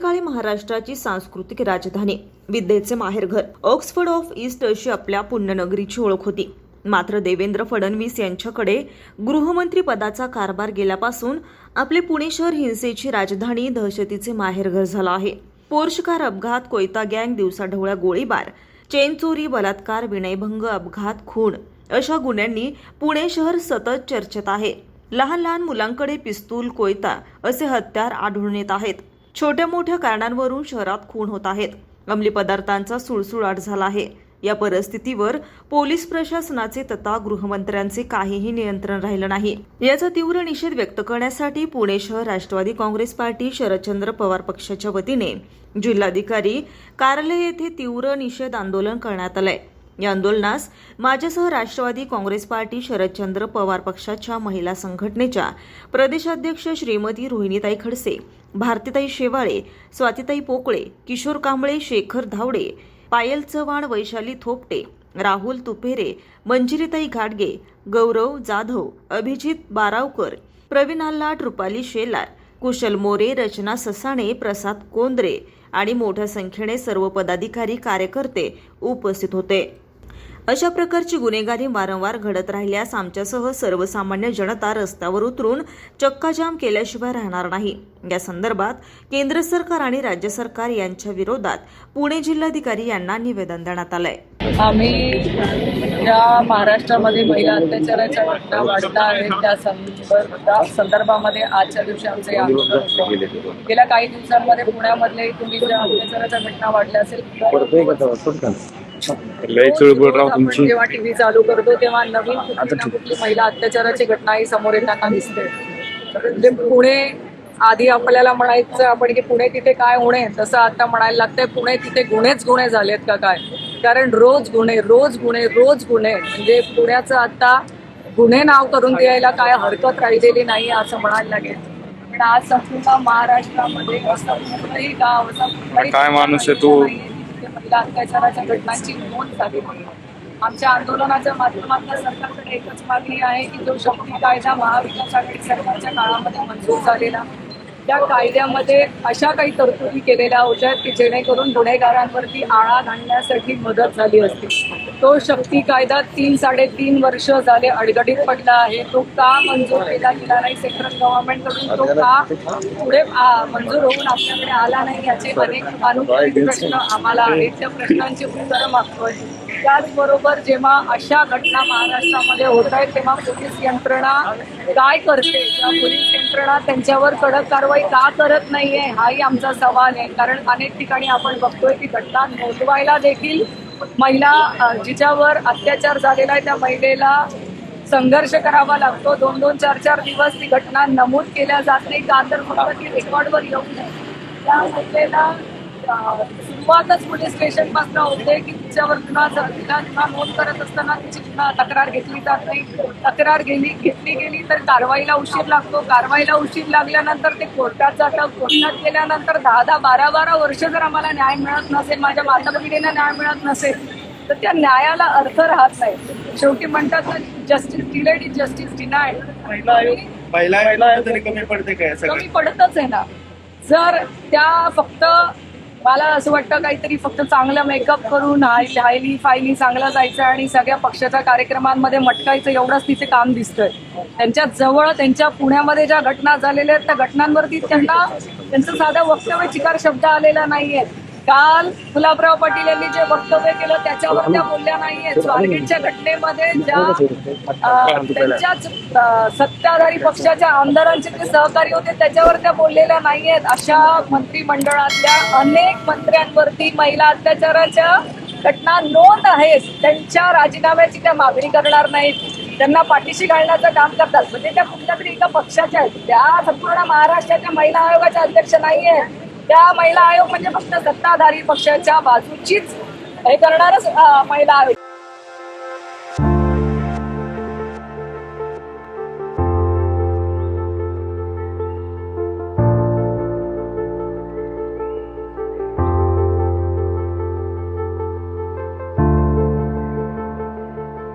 काळी महाराष्ट्राची सांस्कृतिक राजधानी विद्येचे माहेरघर ऑक्सफर्ड ऑफ ईस्ट अशी आपल्या पुण्यनगरीची ओळख होती. मात्र देवेंद्र फडणवीस यांच्याकडे गृहमंत्री पदाचा कारभार गेल्यापासून आपले पुणे शहर हिंसेची राजधानी दहशतीचे माहेरघर झालं आहे. पोर्शकार अपघात कोयता गँग दिवसाढवळ्या गोळीबार चेन चोरी बलात्कार विनयभंग अपघात खून अशा गुन्ह्यांनी पुणे शहर सतत चर्चेत आहे. लहान लहान मुलांकडे पिस्तूल कोयता असे हत्यार आढळून येत आहेत. छोट्या मोठ्या कारणांवरून शहरात खून होत आहेत. अंमली पदार्थांचा सुळसुळाट झाला आहे. या परिस्थितीवर पोलीस प्रशासनाचे तथा गृहमंत्र्यांचे काहीही नियंत्रण राहिलं नाही. याचा तीव्र निषेध व्यक्त करण्यासाठी पुणे शहर राष्ट्रवादी काँग्रेस पार्टी शरदचंद्र पवार पक्षाच्या वतीने जिल्हाधिकारी कार्यालय येथे तीव्र निषेध आंदोलन करण्यात आलंय. या आंदोलनास माझ्यासह राष्ट्रवादी काँग्रेस पार्टी शरदचंद्र पवार पक्षाच्या महिला संघटनेच्या प्रदेशाध्यक्ष श्रीमती रोहिणीताई खडसे भारतीताई शेवाळे स्वातीताई पोकळे किशोर कांबळे शेखर धावडे पायल चव्हाण वैशाली थोपटे राहुल तुपेरे मंजिरीताई घाटगे गौरव जाधव अभिजित बारावकर प्रवीण आल्हाट रुपाली शेलार कुशल मोरे रचना ससाणे प्रसाद कोंद्रे आणि मोठ्या संख्येने सर्व पदाधिकारी कार्यकर्ते उपस्थित होते. अशा प्रकारची गुन्हेगारी वारंवार घडत राहिल्यास आमच्यासह सर्वसामान्य जनता रस्त्यावर उतरून चक्काजाम केल्याशिवाय राहणार नाही. या संदर्भात केंद्र सरकार आणि राज्य सरकार यांच्या विरोधात पुणे जिल्हाधिकारी यांना निवेदन देण्यात आलंय. आम्ही या महाराष्ट्रामध्ये महिला अत्याचाराच्या घटना वाढता आहेत. त्या संदर्भ त्या संदर्भामध्ये आजच्या दिवशी आमचे आंदोलन. गेल्या काही दिवसांमध्ये पुण्यामधले तुम्ही ज्या अत्याचाराच्या घटना वाढल्या असेल लय चळबळ राव आपण तुमची. जेव्हा टीव्ही चालू करतो तेव्हा नवीन कुठली ना कुठली महिला अत्याचाराची घटनाही समोर येताना दिसते. म्हणजे पुणे आधी आपल्याला म्हणायचं आपण की पुणे तिथे काय होणे तसं आता म्हणायला लागतंय पुणे तिथे गुन्हेच गुन्हे झालेत का काय? कारण रोज गुन्हे रोज गुन्हे रोज गुन्हे म्हणजे पुण्याचं आता गुन्हे नाव करून द्यायला काय हरकत राहिलेली नाही असं म्हणायला लागेल. पण आज संपूर्ण महाराष्ट्रामध्ये असं कुठलंही गाव असं कुठलंही काय माणूस आहे तू? नाहीये महिला अत्याचाराच्या घटनांची नोंद झाली आमच्या आंदोलनाच्या माध्यमातून सरकारकडे एकच मागणी आहे की जो शक्ती कायदा महाविकास आघाडी सरकारच्या काळामध्ये मंजूर झालेला त्या कायद्यामध्ये अशा काही तरतुदी केलेल्या होत्या की जेणेकरून गुन्हेगारांवरती आळा घालण्यासाठी मदत झाली असती. तो शक्ती कायदा तीन साडेतीन वर्ष झाले अडगडीत पडला आहे. तो का मंजूर केला गेला नाही सेंट्रल गव्हर्नमेंटकडून तो का पुढे मंजूर होऊन आपल्याकडे आला नाही याचे अनेक अनुकूल प्रश्न आम्हाला आहेत. त्या प्रश्नांची उत्तरं मागतोय त्याचबरोबर जेव्हा अशा घटना महाराष्ट्रामध्ये होत आहेत तेव्हा पोलीस यंत्रणा काय करते? त्या पोलीस यंत्रणा त्यांच्यावर कडक कारवाई का करत नाहीये? हाही आमचा सवाल आहे. कारण अनेक ठिकाणी आपण बघतोय की घटना नोंदवायला देखील महिला जिच्यावर अत्याचार झालेला आहे त्या महिलेला संघर्ष करावा लागतो. दोन दोन चार चार दिवस ती घटना नमूद केल्या जात नाही. का तर फक्त ती रेकॉर्डवर येऊ नये. त्या महिलेला सुरुवातच पोलीस स्टेशनपासून होते की तिच्यावर गुन्हा तिला गुन्हा नोंद करत असताना तिची गुन्हा तक्रार घेतली जात नाही. तक्रार गेली घेतली गेली तर कारवाईला उशीर लागतो. कारवाईला उशीर लागल्यानंतर ते कोर्टात जातं. कोर्टात गेल्यानंतर दहा दहा बारा बारा वर्ष जर आम्हाला न्याय मिळत नसेल माझ्या माता भगिनींना न्याय मिळत नसेल तर त्या न्यायाला अर्थ राहत नाही. शेवटी म्हणतात ना justice delayed is justice denied कमी पडते काय सगळं कमी पडतच आहे ना. जर त्या फक्त मला असं वाटतं काहीतरी फक्त चांगलं मेकअप करून हाय- हायली फायली चांगलं जायचं आणि सगळ्या पक्षाच्या कार्यक्रमांमध्ये मटकायचं एवढंच तिचे काम दिसतंय. त्यांच्या जवळ त्यांच्या पुण्यामध्ये ज्या घटना झालेल्या आहेत त्या घटनांवरती त्यांना त्यांचं साधं वक्तव्य चिकार शब्द आलेला नाहीये. काल गुलाबराव पाटील यांनी जे वक्तव्य केलं त्याच्यावर त्या बोलल्या नाहीये स्वारगेटच्या घटनेमध्ये ज्या त्यांच्याच सत्ताधारी पक्षाच्या आमदारांचे जे सहकारी होते त्याच्यावर त्या बोललेल्या नाहीयेत. अशा मंत्रिमंडळातल्या अनेक मंत्र्यांवरती महिला अत्याचाराच्या घटना नोंद आहेत. त्यांच्या राजीनाम्याची त्या मागणी करणार नाहीत. त्यांना पाठीशी घालण्याचं काम करतात. म्हणजे त्या कुठल्या तरी एका पक्षाच्या आहेत. त्या संपूर्ण महाराष्ट्राच्या महिला आयोगाच्या अध्यक्ष नाहीये त्या महिला आयोग म्हणजे फक्त सत्ताधारी पक्षाच्या बाजूचीच हे करणारच महिला आयोग.